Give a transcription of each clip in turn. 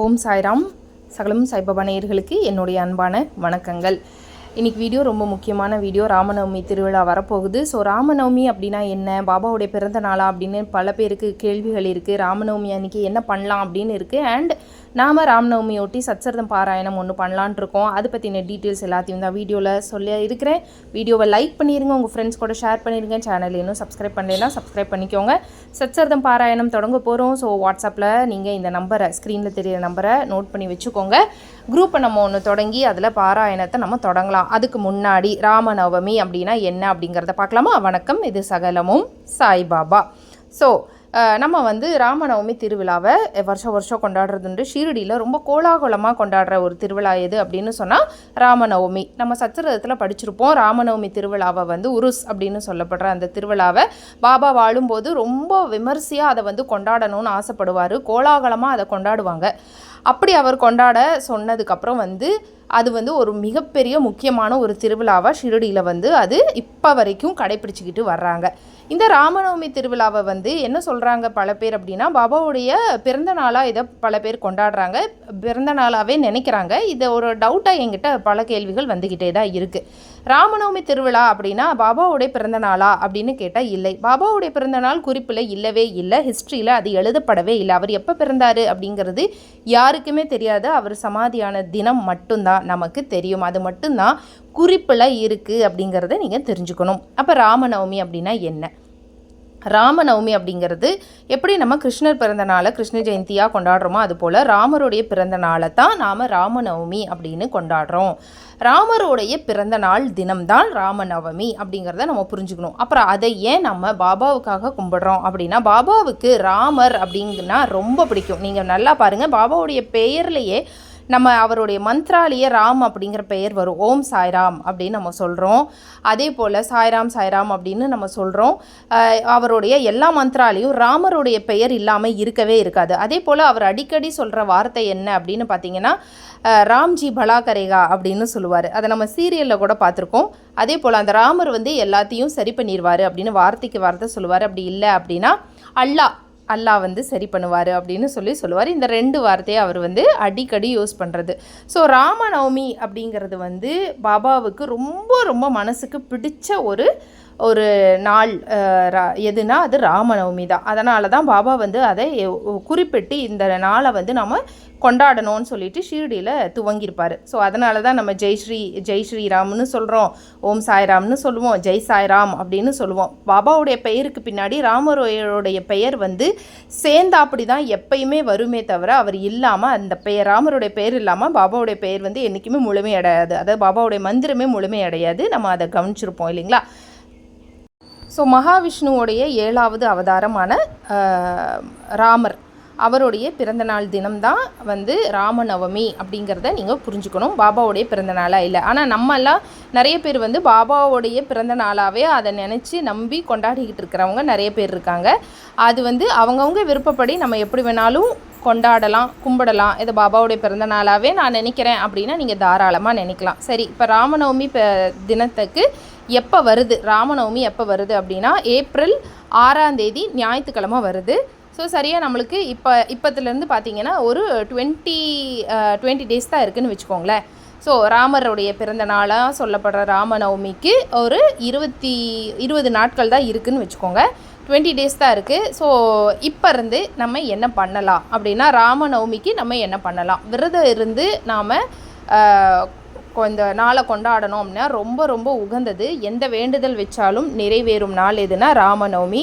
ஓம் சாய்ராம். சகலம் சாய்பாபா நேயர்களுக்கு என்னுடைய அன்பான வணக்கங்கள். இன்றைக்கி வீடியோ ரொம்ப முக்கியமான வீடியோ. ராமநவமி திருவிழா வரப்போகுது. ஸோ ராமநவமி அப்படின்னா என்ன? பாபாவுடைய பிறந்த நாளா அப்படின்னு பல பேருக்கு கேள்விகள் இருக்குது ராமநவமி அன்னைக்கு என்ன பண்ணலாம் அப்படின்னு இருக்குது அண்ட் நாம் ராம்நவமியொட்டி சச்சரிதம் பாராயணம் ஒன்று பண்ணலான்ட்டு இருக்கோம் அதை பற்றின டீட்டெயில்ஸ் எல்லாத்தையும் தான் வீடியோவில் சொல்லி இருக்கிறேன். வீடியோவை லைக் பண்ணிடுங்க உங்கள் ஃப்ரெண்ட்ஸ் கூட ஷேர் பண்ணிடுங்க சேனல் இன்னும் சப்ஸ்கிரைப் பண்ணலைன்னா சப்ஸ்கிரைப் பண்ணிக்கோங்க. சச்சரிதம் பாராயணம் தொடங்க போகிறோம் ஸோ வாட்ஸ்அப்பில் நீங்கள் இந்த நம்பரை ஸ்க்ரீனில் தெரியிற நம்பரை நோட் பண்ணி வச்சுக்கோங்க. குரூப்பை நம்ம ஒன்று தொடங்கி அதில் பாராயணத்தை நம்ம தொடங்கலாம். அதுக்கு முன்னாடி ராமநவமி அப்படின்னா என்ன அப்படிங்கிறத பார்க்கலாமா? வணக்கம் இது சகலமும் சாய்பாபா. ஸோ நம்ம வந்து ராமநவமி திருவிழாவை வருஷம் வருஷம் கொண்டாடுறதுண்டு. ஷீரடியில் ரொம்ப கோலாகலமாக கொண்டாடுற ஒரு திருவிழா எது அப்படின்னு சொன்னால் ராமநவமி. நம்ம சச்சரத்தில் படிச்சிருப்போம் ராமநவமி திருவிழாவை வந்து உருஸ் அப்படின்னு சொல்லப்படுற அந்த திருவிழாவை. பாபா வாழும்போது ரொம்ப விமர்சையாக அதை வந்து கொண்டாடணும்னு ஆசைப்படுவார். கோலாகலமாக அதை கொண்டாடுவாங்க. அப்படி அவர் கொண்டாட சொன்னதுக்கப்புறம் வந்து அது வந்து ஒரு மிகப்பெரிய முக்கியமான ஒரு திருவிழாவாக ஷிரடியில் வந்து அது இப்போ வரைக்கும் கடைப்பிடிச்சிக்கிட்டு வர்றாங்க. இந்த ராமநவமி திருவிழாவை வந்து என்ன சொல்கிறாங்க பல பேர் அப்படின்னா பாபாவுடைய பிறந்த நாளாக இதை பல பேர் கொண்டாடுறாங்க. பிறந்த நாளாகவே நினைக்கிறாங்க. இதை ஒரு டவுட்டாக என்கிட்ட பல கேள்விகள் வந்துக்கிட்டே தான் இருக்குது ராமநவமி திருவிழா அப்படின்னா பாபாவுடைய பிறந்த நாளா அப்படின்னு கேட்டால் இல்லை. பாபாவுடைய பிறந்த நாள் குறிப்பில் இல்லவே இல்லை. ஹிஸ்ட்ரியில் அது எழுதப்படவே இல்லை. அவர் எப்போ பிறந்தார் அப்படிங்கிறது யாருக்குமே தெரியாது அவர் சமாதியான தினம் மட்டும்தான் நமக்கு தெரியும். அது மட்டும்தான் குறிப்பில் இருக்குது அப்படிங்கிறத நீங்கள் தெரிஞ்சுக்கணும். அப்போ ராமநவமி அப்படின்னா என்ன? ராமநவமி அப்படிங்கிறது எப்படி நம்ம கிருஷ்ணர் பிறந்த நாளை கிருஷ்ண ஜெயந்தியாக கொண்டாடுறோமோ அதுபோல் ராமருடைய பிறந்த நாளை தான் நாம் ராமநவமி அப்படின்னு கொண்டாடுறோம். ராமருடைய பிறந்த நாள் தினம்தான் ராமநவமி அப்படிங்கிறத நம்ம புரிஞ்சுக்கணும். அப்புறம் அதை ஏன் நம்ம பாபாவுக்காக கும்பிடுறோம் அப்படின்னா பாபாவுக்கு ராமர் அப்படிங்கன்னா ரொம்ப பிடிக்கும். நீங்கள் நல்லா பாருங்கள் பாபாவுடைய பெயர்லேயே நம்ம அவருடைய மந்த்ராலேயே ராம் அப்படிங்கிற பெயர் வரும். ஓம் சாய்ராம் அப்படின்னு நம்ம சொல்கிறோம் அதே போல் சாய்ராம் சாய்ராம் அப்படின்னு நம்ம சொல்கிறோம் அவருடைய எல்லா மந்த்ராலையும் ராமருடைய பெயர் இல்லாமல் இருக்கவே இருக்காது. அதே போல் அவர் அடிக்கடி சொல்கிற வார்த்தை என்ன அப்படின்னு பார்த்தீங்கன்னா ராம்ஜி பலா கரேகா அப்படின்னு சொல்லுவார். அதை நம்ம சீரியலில் கூட பார்த்துருக்கோம் அதே போல் அந்த ராமர் வந்து எல்லாத்தையும் சரி பண்ணிடுவார் அப்படின்னு வார்த்தைக்கு வார்த்தை சொல்லுவார். அப்படி இல்லை அப்படின்னா அல்லாஹ் அல்லாஹ் வந்து சரி பண்ணுவார் அப்படின்னு சொல்லி சொல்லுவார். இந்த ரெண்டு வார்த்தையை அவர் வந்து அடிக்கடி யூஸ் பண்ணுறது ஸோ ராமநவமி அப்படிங்கிறது வந்து பாபாவுக்கு ரொம்ப ரொம்ப மனசுக்கு பிடிச்ச ஒரு ஒரு நாள் எதுனா அது ராமநவமி தான். அதனால தான் பாபா வந்து அதை குறிப்பிட்டு இந்த நாளை வந்து நம்ம கொண்டாடணும்னு சொல்லிட்டு ஷீரடியில் துவங்கியிருப்பார். ஸோ அதனால தான் நம்ம ஜெய் ஸ்ரீ ஜெய் ஸ்ரீராம்னு சொல்கிறோம் ஓம் சாய்ராம்னு சொல்லுவோம். ஜெய் சாய்ராம் அப்படின்னு சொல்லுவோம். பாபாவுடைய பெயருக்கு பின்னாடி ராமருடைய பெயர் வந்து சேர்ந்தா அப்படி தான் எப்பயுமே வருமே தவிர அவர் இல்லாமல் அந்த பெயர் ராமருடைய பெயர் இல்லாமல் பாபாவுடைய பெயர் வந்து என்றைக்குமே முழுமையடையாது அதாவது பாபாவுடைய மந்திரமே முழுமையடையாது நம்ம அதை கவனிச்சிருப்போம் இல்லைங்களா? ஸோ மகாவிஷ்ணுவோடைய ஏழாவது அவதாரமான ராமர். அவருடைய பிறந்தநாள் தினம்தான் வந்து ராமநவமி அப்படிங்கிறத நீங்கள் புரிஞ்சுக்கணும். பாபாவுடைய பிறந்த நாளாக இல்லை. ஆனால் நம்மெல்லாம் நிறைய பேர் வந்து பாபாவுடைய பிறந்த நாளாகவே அதை நினச்சி நம்பி கொண்டாடிக்கிட்டு இருக்கிறவங்க நிறைய பேர் இருக்காங்க. அது வந்து அவங்கவுங்க விருப்பப்படி நம்ம எப்படி வேணாலும் கொண்டாடலாம் கும்பிடலாம். இது பாபாவுடைய பிறந்த நாளாகவே நான் நினைக்கிறேன் அப்படின்னா நீங்கள் தாராளமாக நினைக்கலாம். சரி இப்போ ராமநவமி தினத்துக்கு எப்போ வருது? ராமநவமி எப்போ வருது அப்படின்னா ஏப்ரல் ஆறாம் தேதி ஞாயிற்றுக்கிழமை வருது. ஸோ சரியாக நம்மளுக்கு இப்போ இப்போத்துலேருந்து பார்த்தீங்கன்னா ஒரு டுவெண்ட்டி டுவெண்ட்டி டேஸ் தான் இருக்குதுன்னு வச்சுக்கோங்களேன். ஸோ ராமருடைய பிறந்த நாளாக சொல்லப்படுற ராமநவமிக்கு ஒரு இருபத்தி இருபது நாட்கள் தான் இருக்குதுன்னு வச்சுக்கோங்க. டுவெண்ட்டி டேஸ் தான் இருக்குது ஸோ இப்போ இருந்து நம்ம என்ன பண்ணலாம்? அப்படின்னா ராமநவமிக்கு நம்ம என்ன பண்ணலாம்? விரதம் இருந்து நாம் இந்த நாளை கொண்டாடணும் அப்படின்னா ரொம்ப ரொம்ப உகந்தது. எந்த வேண்டுதல் வச்சாலும் நிறைவேறும் நாள் எதுனா ராமநவமி.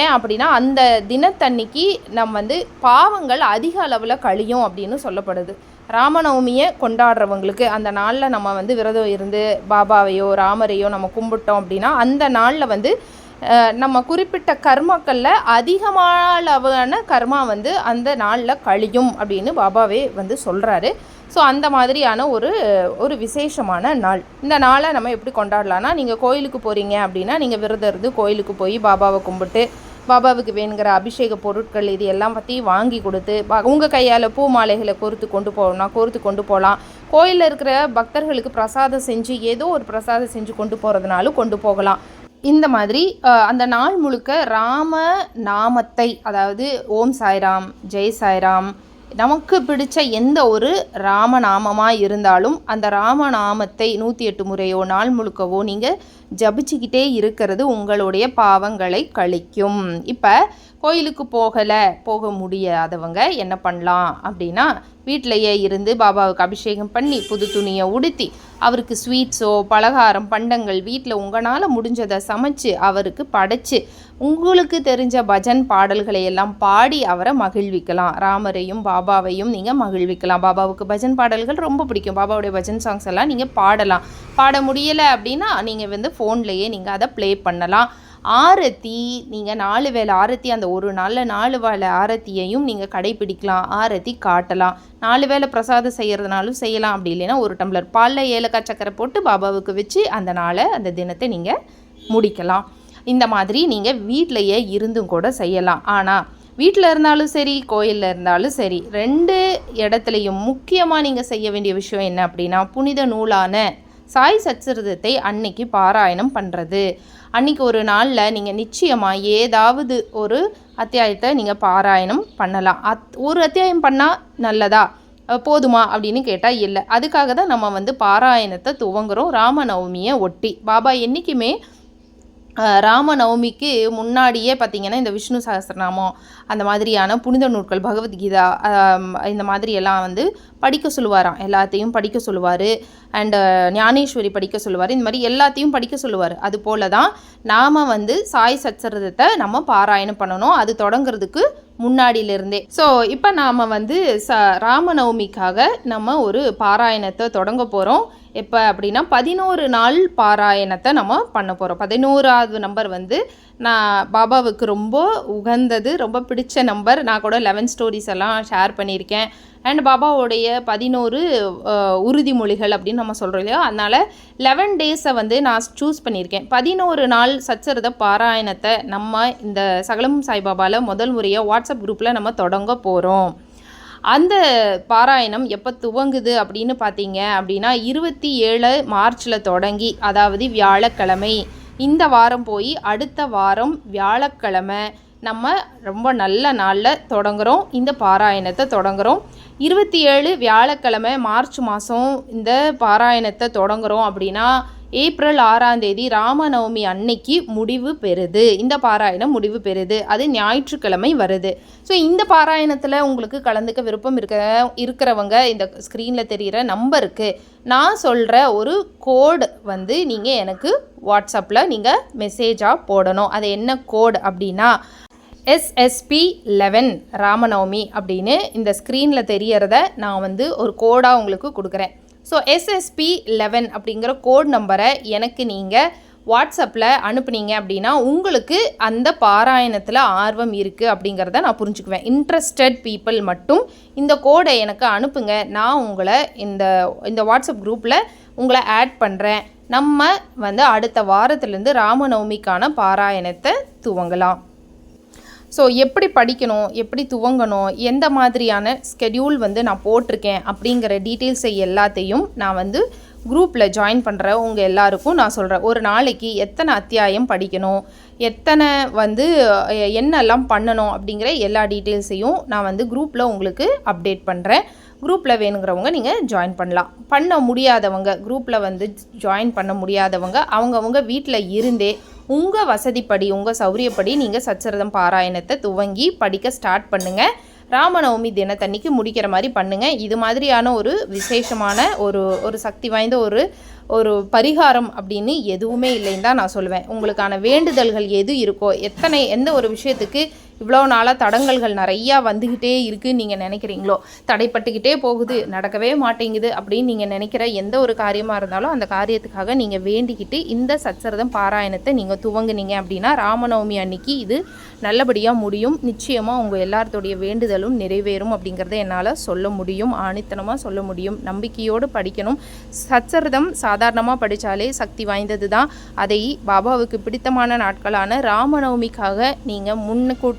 ஏன் அப்படின்னா அந்த தினத்தன்னைக்கு நம்ம வந்து பாவங்கள் அதிக அளவில் கழியும் அப்படின்னு சொல்லப்படுது. ராமநவமியை கொண்டாடுறவங்களுக்கு அந்த நாளில் நம்ம வந்து விரதம் இருந்து பாபாவையோ ராமரையோ நம்ம கும்பிட்டோம் அப்படின்னா அந்த நாளில் வந்து நம்ம குறிப்பிட்ட கர்மாக்களில் அதிகமான அளவான கர்மா வந்து அந்த நாளில் கழியும் அப்படின்னு பாபாவே வந்து சொல்கிறாரு ஸோ அந்த மாதிரியான ஒரு ஒரு விசேஷமான நாள். இந்த நாளை நம்ம எப்படி கொண்டாடலான்னா நீங்கள் கோயிலுக்கு போகிறீங்க அப்படின்னா நீங்கள் விரதம் இருந்து கோயிலுக்கு போய் பாபாவை கும்பிட்டு பாபாவுக்கு வேணுங்கிற அபிஷேக பொருட்கள் இது எல்லாம் பற்றி வாங்கி கொடுத்து உங்கள் கையால் பூ மாலைகளை கோர்த்து கொண்டு போகணும் கோர்த்து கொண்டு போகலாம் கோயிலில் இருக்கிற பக்தர்களுக்கு பிரசாதம் செஞ்சு ஏதோ ஒரு பிரசாதம் செஞ்சு கொண்டு போகிறதுனாலும் கொண்டு போகலாம். இந்த மாதிரி அந்த நாள் முழுக்க ராம நாமத்தை அதாவது ஓம் சாய்ராம் ஜெய் சாய்ராம் நமக்கு பிடித்த எந்த ஒரு ராமநாமமாக இருந்தாலும் அந்த ராமநாமத்தை நூற்றி எட்டு முறையோ நாள் முழுக்கவோ நீங்கள் ஜபிச்சுக்கிட்டே இருக்கிறது உங்களுடைய பாவங்களை கழிக்கும். இப்போ கோயிலுக்கு போகலை போக முடியாதவங்க என்ன பண்ணலாம் அப்படின்னா வீட்டிலையே இருந்து பாபாவுக்கு அபிஷேகம் பண்ணி புது துணியை உடுத்தி அவருக்கு ஸ்வீட்ஸோ பலகாரம் பண்டங்கள் வீட்டில் உங்களால் முடிஞ்சதை சமைச்சு அவருக்கு படைச்சு உங்களுக்கு தெரிஞ்ச பஜன் பாடல்களை எல்லாம் பாடி அவரை மகிழ்விக்கலாம். ராமரையும் பாபாவையும் நீங்கள் மகிழ்விக்கலாம். பாபாவுக்கு பஜன் பாடல்கள் ரொம்ப பிடிக்கும். பாபாவுடைய பஜன் சாங்ஸ் எல்லாம் நீங்கள் பாடலாம். பாட முடியலை அப்படின்னா நீங்கள் வந்து ஃபோன்லேயே நீங்கள் அதை ப்ளே பண்ணலாம். ஆரத்தி நீங்கள் நாலு வேளை ஆரத்தி அந்த ஒரு நாளில் நாலு வேளை ஆரத்தியையும் நீங்கள் கடைப்பிடிக்கலாம் ஆரத்தி காட்டலாம். நாலு வேளை பிரசாதம் செய்கிறதுனாலும் செய்யலாம். அப்படி இல்லைன்னா ஒரு டம்ளர் பாலில் ஏலக்காய் சக்கரை போட்டு பாபாவுக்கு வச்சு அந்த நாளை அந்த தினத்தை நீங்கள் முடிக்கலாம். இந்த மாதிரி நீங்கள் வீட்டிலையே இருந்தும் கூட செய்யலாம். ஆனால் வீட்டில் இருந்தாலும் சரி கோயிலில் இருந்தாலும் சரி ரெண்டு இடத்துலையும் முக்கியமாக நீங்கள் செய்ய வேண்டிய விஷயம் என்ன அப்படின்னா புனித நூலான சாய் சச்சரிதத்தை அன்னைக்கு பாராயணம் பண்ணுறது அன்னைக்கு ஒரு நாளில் நீங்கள் நிச்சயமாக ஏதாவது ஒரு அத்தியாயத்தை நீங்கள் பாராயணம் பண்ணலாம். அத் ஒரு அத்தியாயம் பண்ணால் நல்லதா? போதுமா? அப்படின்னு கேட்டால் இல்லை. அதுக்காக தான் நம்ம வந்து பாராயணத்தை துவங்குறோம். ராமநவமியை ஒட்டி. பாபா என்றைக்குமே ராமநவமிக்கு முன்னாடியே பார்த்தீங்கன்னா இந்த விஷ்ணு சஹஸ்ரநாமம் அந்த மாதிரியான புனித நூல்கள் பகவத்கீதா இந்த மாதிரி எல்லாம் வந்து படிக்க சொல்லுவாராம். எல்லாத்தையும் படிக்க சொல்லுவார். அண்டு ஞானேஸ்வரி படிக்க சொல்லுவார். இந்த மாதிரி எல்லாத்தையும் படிக்க சொல்லுவார். அது போல தான் நாம் வந்து சாய் சச்சரதத்தை நம்ம பாராயணம் பண்ணணும். அது தொடங்குறதுக்கு முன்னாடியிலிருந்தே. ஸோ இப்போ நாம் வந்து ச ராமநவமிக்காக நம்ம ஒரு பாராயணத்தை தொடங்க போகிறோம் எப்போ அப்படின்னா பதினோரு நாள் பாராயணத்தை நம்ம பண்ண போகிறோம் பதினோராவது நம்பர் வந்து நான் பாபாவுக்கு ரொம்ப உகந்தது ரொம்ப பிடிச்ச நம்பர் நான் கூட லெவன் ஸ்டோரிஸ் எல்லாம் ஷேர் பண்ணியிருக்கேன். அண்ட் பாபாவுடைய பதினோரு உறுதிமொழிகள் அப்படின்னு நம்ம சொல்கிறோம் இல்லையா? அதனால் லெவன் டேஸை வந்து நான் சூஸ் பண்ணியிருக்கேன். பதினோரு நாள் சச்சரத பாராயணத்தை நம்ம இந்த சகலம் சாய்பாபாவில் முதல் முறையாக வாட்ஸ்அப் குரூப்பில் நம்ம தொடங்க போகிறோம் அந்த பாராயணம் எப்போ துவங்குது அப்படின்னு பார்த்தீங்க அப்படின்னா இருபத்தி ஏழு மார்ச்சில் தொடங்கி அதாவது வியாழக்கிழமை. இந்த வாரம் போய் அடுத்த வாரம் வியாழக்கிழமை நம்ம ரொம்ப நல்ல நாளில் தொடங்குகிறோம் இந்த பாராயணத்தை தொடங்குறோம். இருபத்தி ஏழு வியாழக்கிழமை மார்ச் மாதம் இந்த பாராயணத்தை தொடங்குறோம் அப்படின்னா ஏப்ரல் ஆறாம் தேதி ராமநவமி அன்னைக்கு முடிவு பெறுது. இந்த பாராயணம் முடிவு பெறுது. அது ஞாயிற்றுக்கிழமை வருது. ஸோ இந்த பாராயணத்தில் உங்களுக்கு கலந்துக்க விருப்பம் இருக்க இருக்கிறவங்க இந்த ஸ்க்ரீனில் தெரிகிற நம்பருக்கு நான் சொல்கிற ஒரு கோடு வந்து நீங்கள் எனக்கு வாட்ஸ்அப்பில் நீங்கள் மெசேஜாக போடணும். அது என்ன கோடு அப்படின்னா எஸ்எஸ்பி லெவன் ராமநவமி அப்படின்னு இந்த ஸ்க்ரீனில் தெரியறத நான் வந்து ஒரு கோடாக உங்களுக்கு கொடுக்குறேன். ஸோ எஸ்எஸ்பி லெவன் அப்படிங்கிற கோட் நம்பரை எனக்கு நீங்கள் வாட்ஸ்அப்பில் அனுப்புனீங்க அப்படின்னா உங்களுக்கு அந்த பாராயணத்தில் ஆர்வம் இருக்குது அப்படிங்கிறத நான் புரிஞ்சுக்குவேன். இன்ட்ரெஸ்டட் பீப்புள் மட்டும் இந்த கோடை எனக்கு அனுப்புங்க. நான் உங்களை இந்த இந்த வாட்ஸ்அப் குரூப்பில் உங்களை ஆட் பண்ணுறேன் நம்ம வந்து அடுத்த வாரத்துலேருந்து ராமநவமிக்கான பாராயணத்தை துவங்கலாம். ஸோ எப்படி படிக்கணும் எப்படி துவங்கணும் எந்த மாதிரியான ஸ்கெடியூல் வந்து நான் போட்டிருக்கேன் அப்படிங்கிற டீட்டெயில்ஸை எல்லாத்தையும் நான் வந்து குரூப்பில் ஜாயின் பண்ணுற உங்கள் எல்லாருக்கும் நான் சொல்கிறேன் ஒரு நாளைக்கு எத்தனை அத்தியாயம் படிக்கணும் எத்தனை வந்து என்னெல்லாம் பண்ணணும் அப்படிங்கிற எல்லா டீட்டெயில்ஸையும் நான் வந்து குரூப்பில் உங்களுக்கு அப்டேட் பண்ணுறேன் குரூப்பில் வேணுங்கிறவங்க நீங்கள் ஜாயின் பண்ணலாம். பண்ண முடியாதவங்க குரூப்பில் வந்து ஜாயின் பண்ண முடியாதவங்க அவங்கவுங்க வீட்டில் இருந்தே உங்கள் வசதிப்படி உங்கள் சௌரியப்படி நீங்கள் சச்சரதம் பாராயணத்தை துவங்கி படிக்க ஸ்டார்ட் பண்ணுங்கள் ராமநவமி தினத்தன்னைக்கு முடிக்கிற மாதிரி பண்ணுங்கள் இது மாதிரியான ஒரு விசேஷமான ஒரு ஒரு சக்தி வாய்ந்த ஒரு ஒரு பரிகாரம் அப்படின்னு எதுவுமே இல்லைன்னு தான் நான் சொல்லுவேன். உங்களுக்கான வேண்டுதல்கள் எது இருக்கோ எத்தனை எந்த ஒரு விஷயத்துக்கு இவ்வளோ நாளாக தடங்கல்கள் நிறையா வந்துக்கிட்டே இருக்குன்னு நீங்கள் நினைக்கிறீங்களோ? தடைப்பட்டுக்கிட்டே போகுது நடக்கவே மாட்டேங்குது அப்படின்னு நீங்கள் நினைக்கிற எந்த ஒரு காரியமாக இருந்தாலும் அந்த காரியத்துக்காக நீங்கள் வேண்டிக்கிட்டு இந்த சச்சரதம் பாராயணத்தை நீங்கள் துவங்குனீங்க அப்படின்னா ராமநவமி அன்னைக்கு இது நல்லபடியாக முடியும். நிச்சயமாக உங்கள் எல்லாத்தோடைய வேண்டுதலும் நிறைவேறும் அப்படிங்கிறத என்னால் சொல்ல முடியும் ஆணித்தனமாக சொல்ல முடியும். நம்பிக்கையோடு படிக்கணும். சச்சரதம் சாதாரணமாக படித்தாலே சக்தி வாய்ந்தது தான் அதை பாபாவுக்கு பிடித்தமான நாட்களான ராமநவமிக்காக நீங்கள்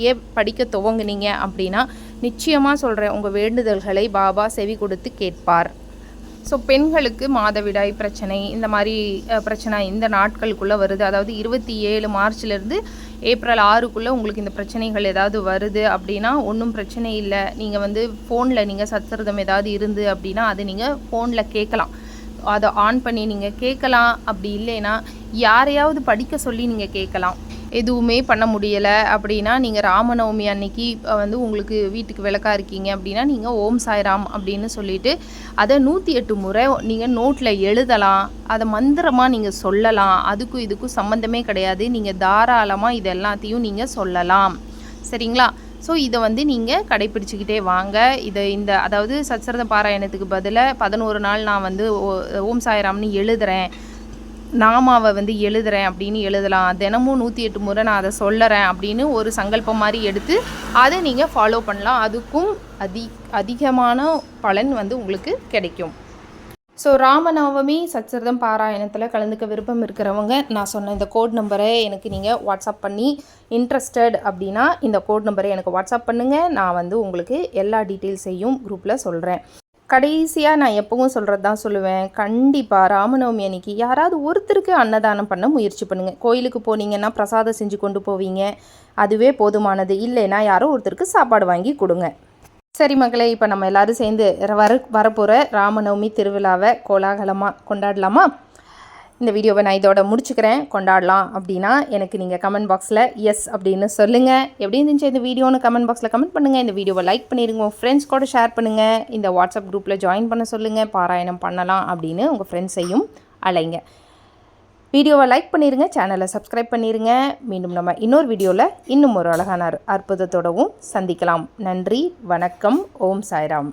முன்கூட்டியே படிக்க துவங்குனீங்க அப்படின்னா நிச்சயமாக சொல்கிறேன் உங்கள் வேண்டுதல்களை பாபா செவி கொடுத்து கேட்பார். ஸோ பெண்களுக்கு மாதவிடாய் பிரச்சனை இந்த மாதிரி பிரச்சனை இந்த நாட்களுக்குள்ளே வருது. அதாவது இருபத்தி ஏழு மார்ச்லேருந்து ஏப்ரல் ஆறுக்குள்ளே உங்களுக்கு இந்த பிரச்சனைகள் ஏதாவது வருது அப்படின்னா ஒன்றும் பிரச்சனை இல்லை. நீங்கள் வந்து ஃபோனில் நீங்கள் சத்சரதம் ஏதாவது இருந்து அப்படின்னா அது நீங்கள் ஃபோனில் கேட்கலாம். அதை ஆன் பண்ணி நீங்கள் கேட்கலாம். அப்படி இல்லைன்னா யாரையாவது படிக்க சொல்லி நீங்கள் கேட்கலாம். எதுவுமே பண்ண முடியலை. அப்படின்னா நீங்கள் ராமநவமி அன்னைக்கு வந்து உங்களுக்கு வீட்டுக்கு விளக்கா இருக்கீங்க அப்படின்னா நீங்கள் ஓம் சாய்ராம் அப்படின்னு சொல்லிட்டு அதை நூற்றி எட்டு முறை நீங்கள் நோட்டில் எழுதலாம். அதை மந்திரமாக நீங்கள் சொல்லலாம். அதுக்கும் இதுக்கும் சம்மந்தமே கிடையாது. நீங்கள் தாராளமாக இது எல்லாத்தையும் நீங்கள் சொல்லலாம். சரிங்களா? ஸோ இதை வந்து நீங்கள் கடைப்பிடிச்சிக்கிட்டே வாங்க. இதை இந்த அதாவது சச்சரத பாராயணத்துக்கு பதிலாக பதினோரு நாள் நான் வந்து ஓ- ஓம் சாய்ராம்னு எழுதுகிறேன் நாமாவை வந்து எழுதுறேன் அப்படின்னு எழுதலாம். தினமும் நூற்றி எட்டு முறை நான் அதை சொல்லறேன் அப்படின்னு ஒரு சங்கல்பம் மாதிரி எடுத்து அதை நீங்கள் ஃபாலோ பண்ணலாம். அதுக்கும் அதி அதிகமான பலன் வந்து உங்களுக்கு கிடைக்கும். ஸோ ராமநவமி சச்சரதம் பாராயணத்தில் கலந்துக்க விருப்பம் இருக்கிறவங்க நான் சொன்ன இந்த கோட் நம்பரை எனக்கு நீங்கள் வாட்ஸ்அப் பண்ணி இன்ட்ரெஸ்டட் அப்படின்னா இந்த கோட் நம்பரை எனக்கு வாட்ஸ்அப் பண்ணுங்கள் நான் வந்து உங்களுக்கு எல்லா டீட்டெயில்ஸையும் குரூப்பில் சொல்கிறேன் கடைசியாக நான் எப்பவும் சொல்கிறது தான் சொல்லுவேன். கண்டிப்பாக ராமநவமி அன்னைக்கு யாராவது ஒருத்தருக்கு அன்னதானம் பண்ண முயற்சி பண்ணுங்கள் கோயிலுக்கு போனீங்கன்னா பிரசாதம் செஞ்சு கொண்டு போவீங்க. அதுவே போதுமானது. இல்லைன்னா யாரோ ஒருத்தருக்கு சாப்பாடு வாங்கி கொடுங்க. சரி மக்களே இப்போ நம்ம எல்லாரும் சேர்ந்து வர வரப்போகிற ராமநவமி திருவிழாவை கோலாகலமாக கொண்டாடலாமா? இந்த வீடியோவை நான் இதோட முடிச்சுக்கிறேன். கொண்டாடலாம் அப்படின்னா எனக்கு நீங்கள் கமெண்ட் பாக்ஸில் எஸ் அப்படின்னு சொல்லுங்கள் எப்படி இருந்துச்சு இந்த வீடியோன்னு கமெண்ட் பாக்ஸில் கமெண்ட் பண்ணுங்கள் இந்த வீடியோவை லைக் பண்ணிடுங்க உங்கள் ஃப்ரெண்ட்ஸ் கூட ஷேர் பண்ணுங்கள் இந்த வாட்ஸ்அப் குரூப்பில் ஜாயின் பண்ண சொல்லுங்கள் பாராயணம் பண்ணலாம் அப்படின்னு உங்கள் ஃப்ரெண்ட்ஸையும் அலைங்க வீடியோவை லைக் பண்ணிடுங்க சேனலை சப்ஸ்கிரைப் பண்ணிடுங்க மீண்டும் நம்ம இன்னொரு வீடியோவில் இன்னும் ஒரு அழகான அற்புதத்தோடவும் சந்திக்கலாம். நன்றி வணக்கம். ஓம் சாய்ராம்.